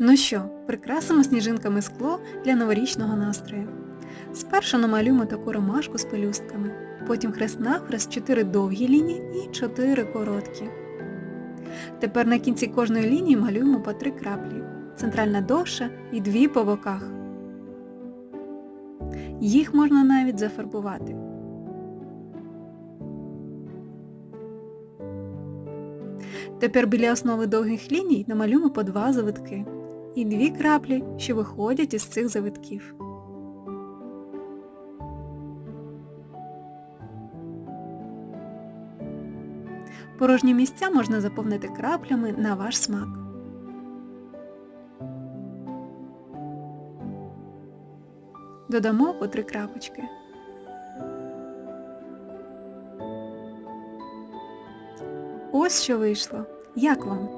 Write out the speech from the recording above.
Ну що, прикрасимо сніжинками скло для новорічного настрою. Спершу намалюємо таку ромашку з пелюстками, потім хрест-навхрест 4 довгі лінії і 4 короткі. Тепер на кінці кожної лінії малюємо по 3 краплі, центральна довша і 2 по боках. Їх можна навіть зафарбувати. Тепер біля основи довгих ліній намалюємо по два завитки і дві краплі, що виходять із цих завитків. Порожні місця можна заповнити краплями на ваш смак. Додамо по три крапочки. Ось що вийшло. Як вам?